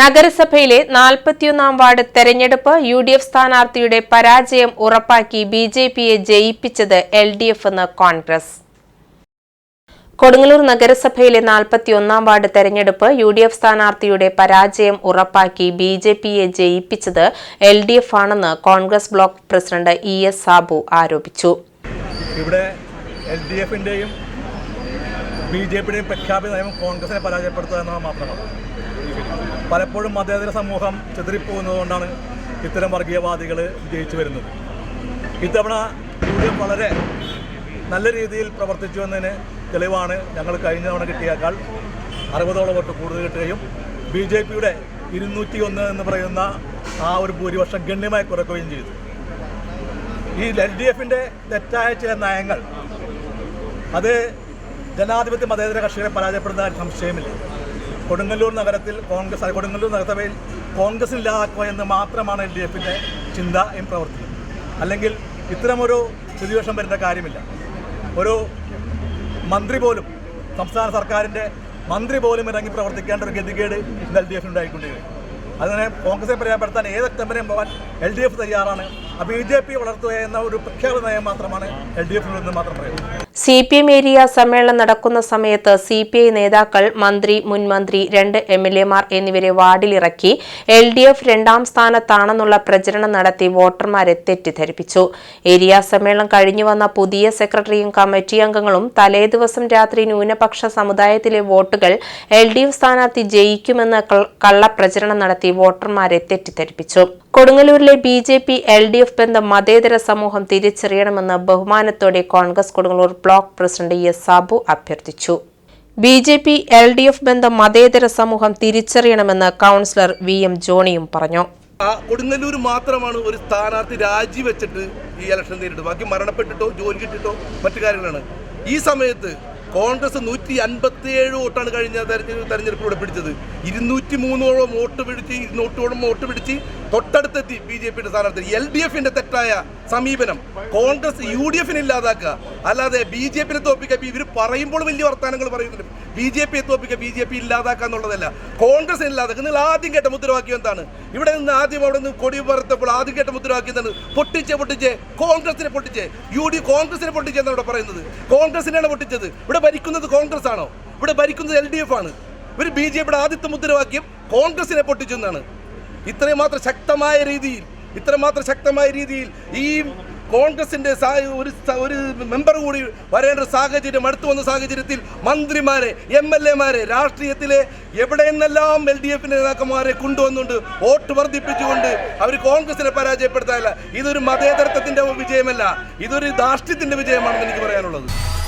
നഗരസഭയിലെ നാൽപ്പത്തിയൊന്നാം വാർഡ് തെരഞ്ഞെടുപ്പ് യു ഡി എഫ് സ്ഥാനാർത്ഥിയുടെ പരാജയം ഉറപ്പാക്കി ബി ജെ പിയെ ജയിപ്പിച്ചത് എൽ ഡി എഫ് എന്ന് കോൺഗ്രസ്. കൊടുങ്ങല്ലൂർ നഗരസഭയിലെ നാൽപ്പത്തിയൊന്നാം വാർഡ് തെരഞ്ഞെടുപ്പ് യു ഡി എഫ് സ്ഥാനാർത്ഥിയുടെ പരാജയം ഉറപ്പാക്കി ബി ജെ പിയെ ജയിപ്പിച്ചത് എൽ ഡി എഫ് ആണെന്ന് Congress block president E S Sabu ആരോപിച്ചു. ഇവിടെ എൽ ഡി എഫിന്റെയും ബി ജെ പിയുടെയും പ്രഖ്യാപിത നയം കോൺഗ്രസിനെ പരാജയപ്പെടുത്തുക എന്നത് മാത്രമാണ്. പലപ്പോഴും മതേതര സമൂഹം ചെതറിപ്പോകുന്നതുകൊണ്ടാണ് ഇത്തരം വർഗീയവാദികൾ വിജയിച്ചു വരുന്നത്. ഇത്തവണ യു ഡി എഫ് വളരെ നല്ല രീതിയിൽ പ്രവർത്തിച്ചു എന്നതിന് തെളിവാണ് ഞങ്ങൾ കഴിഞ്ഞ തവണ കിട്ടിയേക്കാൾ അറുപതോളം വോട്ട് കൂടുതൽ കിട്ടുകയും ബി ജെ പിയുടെ ഇരുന്നൂറ്റി ഒന്ന് എന്ന് പറയുന്ന ആ ഒരു ഭൂരിപക്ഷം ഗണ്യമായി കുറയ്ക്കുകയും ചെയ്തു. ഈ എൽ ഡി എഫിന്റെ തെറ്റായ ചില നയങ്ങൾ അത് ജനാധിപത്യ മതേതര കർഷകരെ പരാജയപ്പെടുന്ന സംശയമില്ല. കൊടുങ്ങല്ലൂർ നഗരത്തിൽ കോൺഗ്രസ് കൊടുങ്ങല്ലൂർ നഗരസഭയിൽ കോൺഗ്രസ് ഇല്ലാതാക്കുക എന്ന് മാത്രമാണ് എൽ ഡി എഫിന്റെ ചിന്തയും പ്രവർത്തിയും അല്ലെങ്കിൽ ഇത്തരമൊരു സ്ഥിതിവേഷം വരേണ്ട കാര്യമില്ല. ഒരു മന്ത്രി പോലും സംസ്ഥാന സർക്കാരിന്റെ മന്ത്രി പോലും ഇറങ്ങി പ്രവർത്തിക്കേണ്ട ഒരു ഗതികേട് ഇന്ന് എൽ ഡി എഫ് ഉണ്ടായിക്കൊണ്ടിരിക്കുന്നത് അതിനെ കോൺഗ്രസിനെ പരാജയപ്പെടുത്താൻ ഏതൊക്കെ പോകാൻ എൽ ഡി എഫ് തയ്യാറാണ് ബി ജെ പി വളർത്തുക എന്ന ഒരു പ്രഖ്യാപിത നയം മാത്രമാണ് എൽ ഡി എഫിൽ നിന്ന് മാത്രം പറയുന്നത്. സി പി എം ഏരിയ സമ്മേളനം നടക്കുന്ന സമയത്ത് സി പി ഐ നേതാക്കൾ മന്ത്രി മുൻമന്ത്രി രണ്ട് എം എൽ എമാർ എന്നിവരെ വാർഡിലിറക്കി എൽ ഡി എഫ് രണ്ടാം സ്ഥാനത്താണെന്നുള്ള പ്രചരണം നടത്തി വോട്ടർമാരെ തെറ്റിദ്ധരിപ്പിച്ചു. ഏരിയ സമ്മേളനം കഴിഞ്ഞു വന്ന പുതിയ സെക്രട്ടറിയും കമ്മിറ്റി അംഗങ്ങളും തലേദിവസം രാത്രി ന്യൂനപക്ഷ സമുദായത്തിലെ വോട്ടുകൾ എൽ ഡി എഫ് സ്ഥാനാർത്ഥി ജയിക്കുമെന്ന് കള്ളപ്രചരണം നടത്തി വോട്ടർമാരെ തെറ്റിദ്ധരിപ്പിച്ചു. കൊടുങ്ങല്ലൂരിലെ B J P L D F ബന്ധം മതേതര സമൂഹം തിരിച്ചറിയണമെന്ന് ബഹുമാനത്തോടെ Congress Kodungallur block president S Sabu അഭ്യർത്ഥിച്ചു. B J P L D F ബന്ധം മതേതര സമൂഹം തിരിച്ചറിയണമെന്ന് കൗൺസിലർ വി എം ജോണിയും പറഞ്ഞു. കൊടുങ്ങല്ലൂർ മാത്രമാണ് ഒരു സ്ഥാനാർത്ഥി രാജിവെച്ചിട്ട് ഈ ഇലക്ഷൻ നേരിട്ടത് ബാക്കി മരണപ്പെട്ടിട്ടോ ജോലി കിട്ടിട്ടോ മറ്റു കാര്യങ്ങളാണ്. ഈ സമയത്ത് കോൺഗ്രസ് നൂറ്റി അൻപത്തിയേഴ് വോട്ടാണ് കഴിഞ്ഞ തെരഞ്ഞെടുപ്പ് തെരഞ്ഞെടുപ്പിലൂടെ പിടിച്ചത്. ഇരുന്നൂറ്റി മൂന്നോളം വോട്ട് പിടിച്ച് ഇരുന്നൂറ്റോളം വോട്ട് പിടിച്ച് തൊട്ടടുത്തെത്തി ബി ജെ പിയുടെ സ്ഥാനാർത്ഥി. എൽ ഡി എഫിന്റെ തെറ്റായ സമീപനം കോൺഗ്രസ് യു ഡി എഫിനെ ഇല്ലാതാക്കുക. അല്ലാതെ ബി ജെ പിയെ തോപ്പിക്കുക ഇവർ പറയുമ്പോൾ വലിയ വർത്തമാനങ്ങൾ പറയുന്നുണ്ട്. ബി ജെ പിയെ തോപ്പിക്കുക ബി ജെ പി ഇല്ലാതാക്കുക എന്നുള്ളതല്ല. കോൺഗ്രസ് ഇല്ലാതാക്കുക. നിങ്ങൾ ആദ്യം കേട്ട മുദ്രാവാക്യം എന്താണ്? ഇവിടെ നിന്ന് ആദ്യം അവിടെ നിന്ന് കൊടി പറത്തപ്പോൾ ആദ്യം കേട്ട മുദ്രാവാക്യം എന്താണ്? പൊട്ടിച്ച് പൊട്ടിച്ചേ. കോൺഗ്രസിനെ പൊട്ടിച്ച്. യു ഡി കോൺഗ്രസിനെ പൊട്ടിച്ചെന്നാണ് ഇവിടെ പറയുന്നത്. കോൺഗ്രസിനെയാണ് പൊട്ടിച്ചത്. ഇവിടെ ഭരിക്കുന്നത് കോൺഗ്രസ് ആണോ ഇവിടെ ഭരിക്കുന്നത് എൽ ഡി എഫ് ആണ്. ഇവർ ബി ജെ പിയുടെ ആദ്യത്തെ മുദ്രാവാക്യം കോൺഗ്രസിനെ പൊട്ടിച്ചെന്നാണ്. ഇത്രയും മാത്രം ശക്തമായ രീതിയിൽ ഇത്രമാത്രം ശക്തമായ രീതിയിൽ ഈ കോൺഗ്രസിന്റെ സാ- ഒരു ഒരു മെമ്പർ കൂടി വരേണ്ട സാഹചര്യം അടുത്തു വന്ന സാഹചര്യത്തിൽ മന്ത്രിമാരെ എം എൽ എമാരെ രാഷ്ട്രീയത്തിലെ എവിടെ നിന്നെല്ലാം എൽ ഡി എഫിന്റെ നേതാക്കന്മാരെ കൊണ്ടുവന്നുകൊണ്ട് വോട്ട് വർദ്ധിപ്പിച്ചുകൊണ്ട് അവർ കോൺഗ്രസിനെ പരാജയപ്പെടുത്താനല്ല. ഇതൊരു മതേതരത്വത്തിന്റെ വിജയമല്ല. ഇതൊരു ധാർഷ്ട്യത്തിന്റെ വിജയമാണെന്ന് എനിക്ക് പറയാനുള്ളത്.